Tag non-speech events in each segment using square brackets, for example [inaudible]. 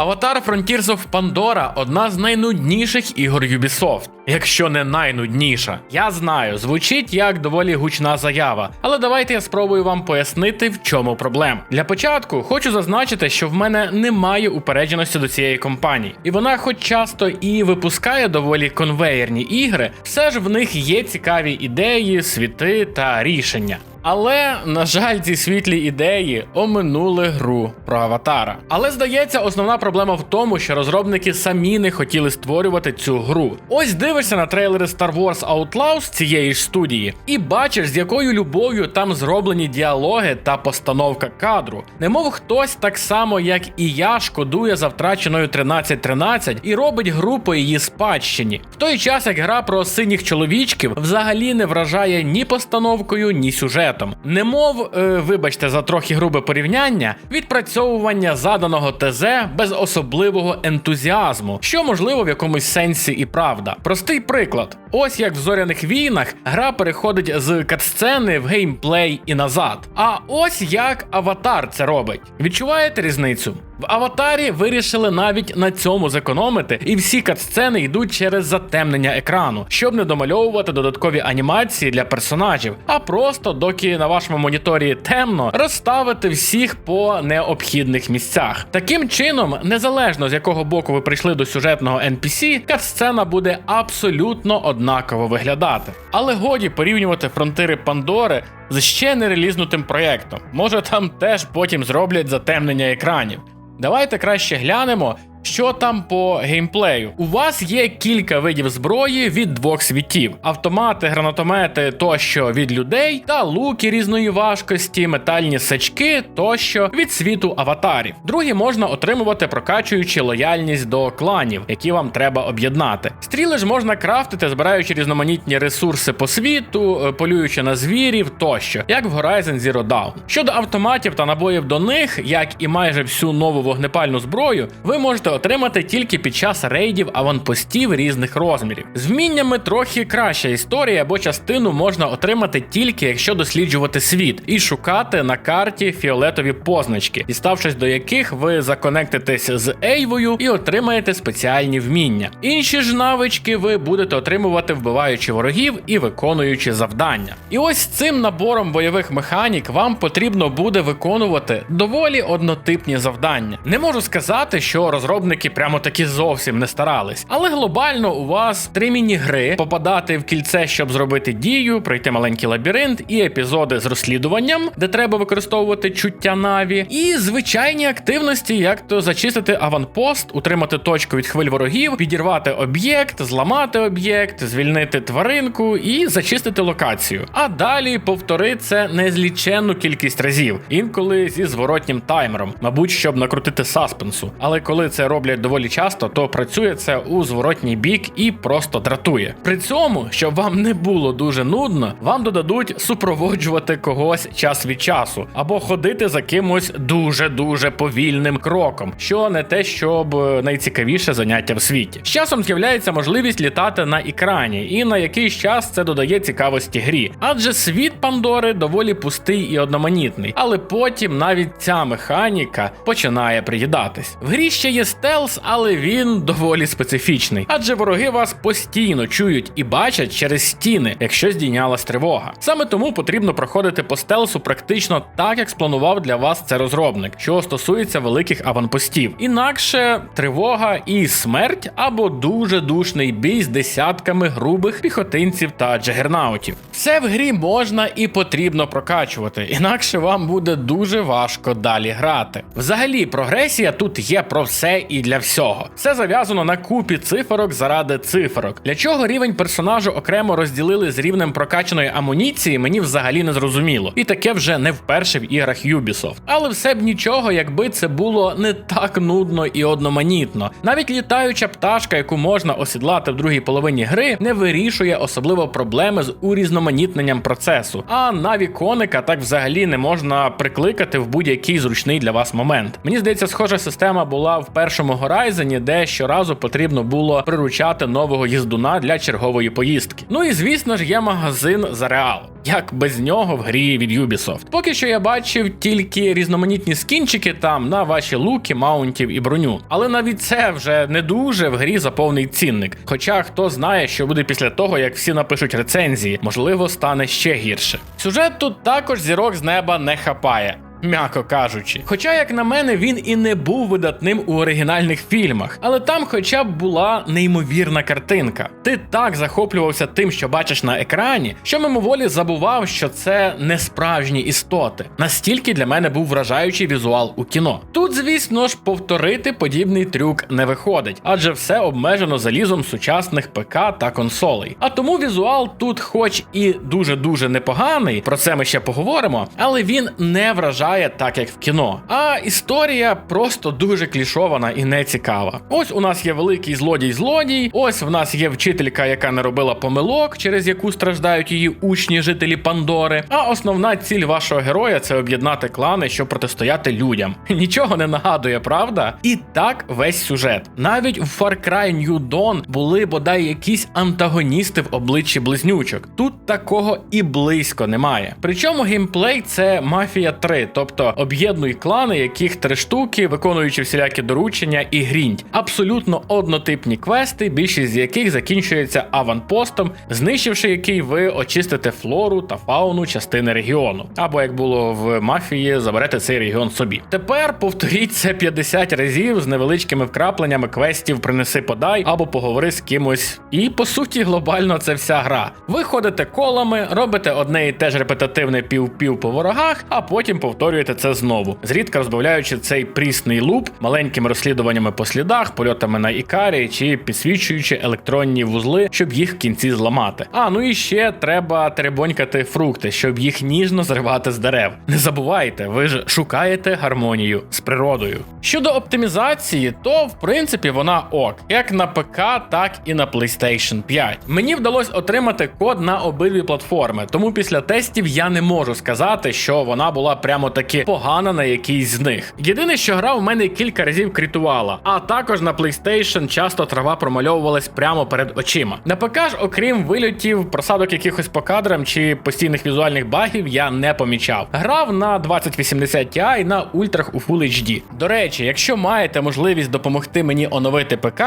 Avatar Frontiers of Pandora одна з найнудніших ігор Ubisoft, якщо не найнудніша. Я знаю, звучить як доволі гучна заява, але давайте я спробую вам пояснити, в чому проблема. Для початку хочу зазначити, що в мене немає упередженості до цієї компанії, і вона, хоч часто і випускає доволі конвеєрні ігри, все ж в них є цікаві ідеї, світи та рішення. Але, на жаль, ці світлі ідеї оминули гру про аватара. Але здається, основна проблема в тому, що розробники самі не хотіли створювати цю гру. Ось дивишся на трейлери Star Wars Outlaws цієї ж студії, і бачиш, з якою любов'ю там зроблені діалоги та постановка кадру. Немов хтось так само, як і я, шкодує за втраченою 1313 і робить гру по її спадщині. В той час, як гра про синіх чоловічків взагалі не вражає ні постановкою, ні сюжетом. Немов, е, вибачте за трохи грубе порівняння, відпрацьовування заданого ТЗ без особливого ентузіазму, що можливо в якомусь сенсі і правда. Простий приклад: ось як в зоряних війнах гра переходить з катсцени в геймплей і назад. А ось як аватар це робить. Відчуваєте різницю? В аватарі вирішили навіть на цьому зекономити, і всі катсцени йдуть через затемнення екрану, щоб не домальовувати додаткові анімації для персонажів, а просто доки на вашому моніторі темно, розставити всіх по необхідних місцях. Таким чином, незалежно з якого боку ви прийшли до сюжетного NPC, катсцена буде абсолютно однаково виглядати. Але годі порівнювати фронтири Пандори з ще не релізнутим проєктом. Може там теж потім зроблять затемнення екранів. Давайте краще глянемо, що там по геймплею. У вас є кілька видів зброї від двох світів: автомати, гранатомети тощо від людей, та луки різної важкості, метальні сачки тощо від світу аватарів. Другі можна отримувати, прокачуючи лояльність до кланів, які вам треба об'єднати. Стріли ж можна крафтити, збираючи різноманітні ресурси по світу, е, полюючи на звірів тощо, як в Horizon Zero Dawn. Щодо автоматів та набоїв до них, як і майже всю нову вогнепальну зброю, ви можете отримати тільки під час рейдів аванпостів різних розмірів. З вміннями трохи краща історія, бо частину можна отримати тільки якщо досліджувати світ і шукати на карті фіолетові позначки, діставшись до яких ви законектитесь з Ейвою і отримаєте спеціальні вміння. Інші ж навички ви будете отримувати, вбиваючи ворогів і виконуючи завдання. І ось цим набором бойових механік вам потрібно буде виконувати доволі однотипні завдання. Не можу сказати, що розробники прямо таки зовсім не старались, але глобально у вас три міні-гри: попадати в кільце, щоб зробити дію, пройти маленький лабіринт, і епізоди з розслідуванням, де треба використовувати чуття наві, і звичайні активності, як то зачистити аванпост, утримати точку від хвиль ворогів, підірвати об'єкт, зламати об'єкт, звільнити тваринку і зачистити локацію. А далі повтори це незліченну кількість разів, інколи зі зворотнім таймером, мабуть, щоб накрутити саспенсу. Але коли це роблять доволі часто, то працює це у зворотній бік і просто дратує. При цьому, щоб вам не було дуже нудно, вам додадуть супроводжувати когось час від часу, або ходити за кимось дуже дуже повільним кроком, що не те, щоб е, найцікавіше заняття в світі. З часом з'являється можливість літати на екрані, і на якийсь час це додає цікавості грі, адже світ Пандори доволі пустий і одноманітний, але потім навіть ця механіка починає приїдатись. В грі ще є стелс, але він доволі специфічний, адже вороги вас постійно чують і бачать через стіни, якщо здійнялась тривога. Саме тому потрібно проходити по стелсу практично так, як спланував для вас це розробник, що стосується великих аванпостів. Інакше тривога і смерть або дуже душний бій з десятками грубих піхотинців та джагернаутів. Все в грі можна і потрібно прокачувати, інакше вам буде дуже важко далі грати. Взагалі, прогресія тут є про все і для всього. Все зав'язано на купі циферок заради циферок. Для чого рівень персонажу окремо розділили з рівнем прокачаної амуніції, мені взагалі не зрозуміло. І таке вже не вперше в іграх Ubisoft. Але все б нічого, якби це було не так нудно і одноманітно. Навіть літаюча пташка, яку можна осідлати в другій половині гри, не вирішує особливо проблеми з урізноманітненням процесу. А наві коника так взагалі не можна прикликати в будь-який зручний для вас момент. Мені здається, схожа система була в першому першому Горайзені, де щоразу потрібно було приручати нового їздуна для чергової поїздки. Ну і звісно ж є магазин за реал. Як без нього в грі від Ubisoft. Поки що я бачив тільки різноманітні скінчики там на ваші луки, маунтів і броню. Але навіть це вже не дуже в грі за цінник. Хоча хто знає, що буде після того, як всі напишуть рецензії, можливо, стане ще гірше. Сюжет тут також зірок з неба не хапає. М'яко кажучи, хоча, як на мене, він і не був видатним у оригінальних фільмах, але там, хоча б була неймовірна картинка. Ти так захоплювався тим, що бачиш на екрані, що мимоволі забував, що це не справжні істоти. Настільки для мене був вражаючий візуал у кіно. Тут, звісно ж, повторити подібний трюк не виходить, адже все обмежено залізом сучасних ПК та консолей. А тому візуал тут, хоч і дуже дуже непоганий, про це ми ще поговоримо, але він не вражає так, як в кіно. А історія просто дуже клішована і не цікава. Ось у нас є великий злодій-злодій, ось в нас є вчителька, яка не робила помилок, через яку страждають її учні, жителі Пандори. А основна ціль вашого героя це об'єднати клани, щоб протистояти людям. [laughs] Нічого не нагадує, правда? І так весь сюжет. Навіть в Far Cry New Dawn були бодай якісь антагоністи в обличчі близнючок. Тут такого і близько немає. Причому геймплей це Мафія 3, тобто об'єднуй клани, яких три штуки, виконуючи всілякі доручення і грінь. Абсолютно однотипні квести, більшість з яких закінчується аванпостом, знищивши який ви очистите флору та фауну частини регіону. Або як було в мафії, заберете цей регіон собі. Тепер повторіть це 50 разів з невеличкими вкрапленнями квестів принеси подай або поговори з кимось. І по суті, глобально це вся гра. Ви ходите колами, робите одне і те ж репетативне пів-пів по ворогах, а потім повторюєте це знову, зрідка розбавляючи цей прісний луп маленькими розслідуваннями по слідах, польотами на ікарі чи підсвічуючи електронні вузли, щоб їх в кінці зламати. А ну і ще треба теребонькати фрукти, щоб їх ніжно зривати з дерев. Не забувайте, ви ж шукаєте гармонію з природою. Щодо оптимізації, то в принципі вона ок, як на ПК, так і на PlayStation 5. Мені вдалося отримати код на обидві платформи, тому після тестів я не можу сказати, що вона була прямо таки погана на якійсь з них. Єдине, що гра в мене кілька разів критувала, а також на PlayStation часто трава промальовувалась прямо перед очима. На ПК ж, окрім вильотів, просадок якихось по кадрам чи постійних візуальних багів, я не помічав. Грав на 2080 Ti на ультрах у Full HD. До речі, якщо маєте можливість допомогти мені оновити ПК.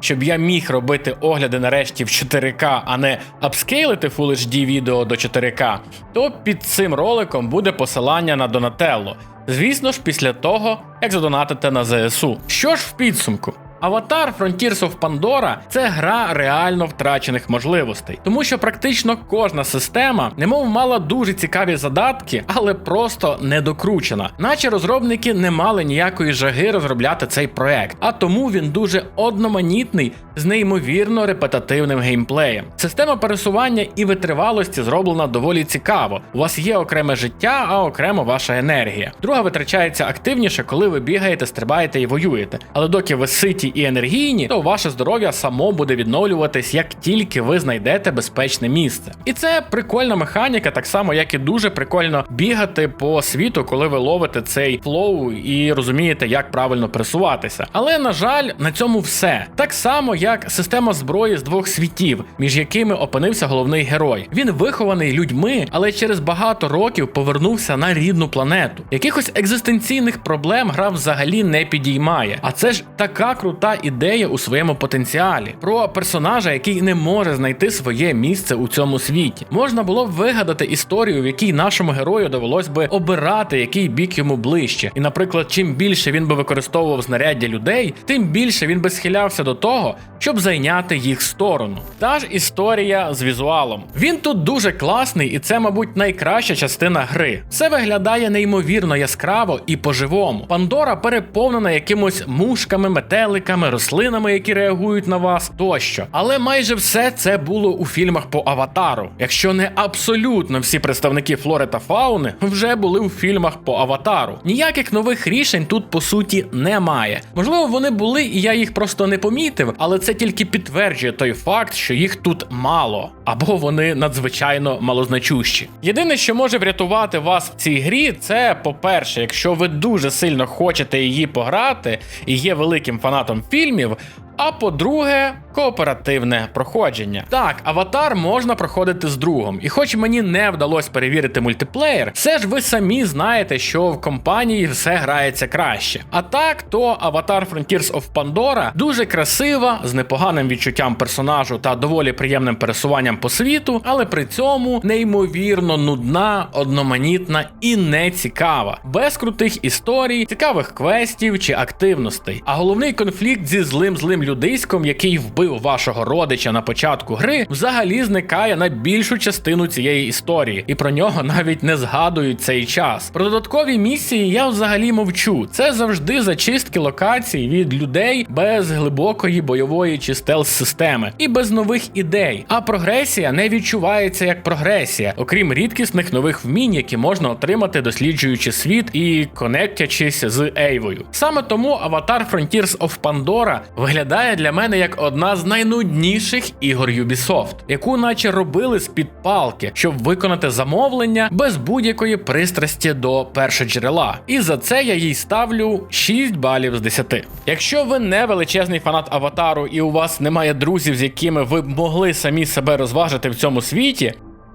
Щоб я міг робити огляди нарешті в 4К, а не апскейлити Full HD відео до 4К, то під цим роликом буде посилання на Donatello. Звісно ж, після того, як задонатите на ЗСУ. Що ж в підсумку? Аватар Frontiers of Pandora це гра реально втрачених можливостей, тому що практично кожна система, немов мала дуже цікаві задатки, але просто недокручена. Наче розробники не мали ніякої жаги розробляти цей проект, а тому він дуже одноманітний з неймовірно репетативним геймплеєм. Система пересування і витривалості зроблена доволі цікаво. У вас є окреме життя, а окремо ваша енергія. Друга витрачається активніше, коли ви бігаєте, стрибаєте і воюєте. Але доки ви ситі і енергійні, то ваше здоров'я само буде відновлюватись, як тільки ви знайдете безпечне місце. І це прикольна механіка, так само як і дуже прикольно бігати по світу, коли ви ловите цей флоу і розумієте, як правильно пересуватися. Але на жаль, на цьому все. Так само, як система зброї з двох світів, між якими опинився головний герой. Він вихований людьми, але через багато років повернувся на рідну планету. Якихось екзистенційних проблем гра взагалі не підіймає. А це ж така крута ідея у своєму потенціалі про персонажа, який не може знайти своє місце у цьому світі. Можна було б вигадати історію, в якій нашому герою довелось би обирати, який бік йому ближче. І, наприклад, чим більше він би використовував знаряддя людей, тим більше він би схилявся до того, щоб зайняти їх сторону. Та ж історія з візуалом. Він тут дуже класний, і це, мабуть, найкраща частина гри. Все виглядає неймовірно яскраво і по-живому. Пандора переповнена якимось мушками, метеликами, рослинами, які реагують на вас тощо. Але майже все це було у фільмах по аватару. Якщо не абсолютно всі представники флори та фауни вже були у фільмах по аватару. Ніяких нових рішень тут по суті немає. Можливо, вони були, і я їх просто не помітив, але це тільки підтверджує той факт, що їх тут мало. Або вони надзвичайно малозначущі. Єдине, що може врятувати вас в цій грі, це, по-перше, якщо ви дуже сильно хочете її пограти і є великим фанатом фільмів. А по-друге, кооперативне проходження. Так, аватар можна проходити з другом, і хоч мені не вдалося перевірити мультиплеєр, все ж ви самі знаєте, що в компанії все грається краще. А так, то аватар Frontiers of Pandora дуже красива, з непоганим відчуттям персонажу та доволі приємним пересуванням по світу, але при цьому неймовірно нудна, одноманітна і не цікава, без крутих історій, цікавих квестів чи активностей. А головний конфлікт зі злим злим людиськом, який вбив вашого родича на початку гри, взагалі зникає на більшу частину цієї історії, і про нього навіть не згадують цей час. Про додаткові місії я взагалі мовчу. Це завжди зачистки локацій від людей без глибокої бойової чи стелс-системи і без нових ідей. А прогресія не відчувається як прогресія, окрім рідкісних нових вмінь, які можна отримати, досліджуючи світ і конектячись з Ейвою. Саме тому аватар Frontiers of Pandora виглядає для мене як одна з найнудніших ігор Ubisoft, яку наче робили з-під палки, щоб виконати замовлення без будь-якої пристрасті до першоджерела. І за це я їй ставлю 6 балів з 10. Якщо ви не величезний фанат аватару і у вас немає друзів, з якими ви б могли самі себе розважити в цьому світі,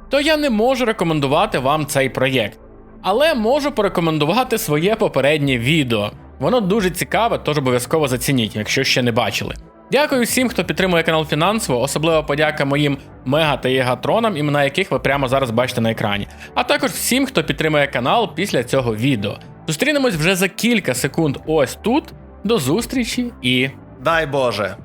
то я не можу рекомендувати вам цей проєкт. Але можу порекомендувати своє попереднє відео. Воно дуже цікаве, тож обов'язково зацініть, якщо ще не бачили. Дякую всім, хто підтримує канал фінансово, особливо подяка моїм мега та єгатронам, імена яких ви прямо зараз бачите на екрані. А також всім, хто підтримує канал після цього відео. Зустрінемось вже за кілька секунд ось тут. До зустрічі і Дай Боже.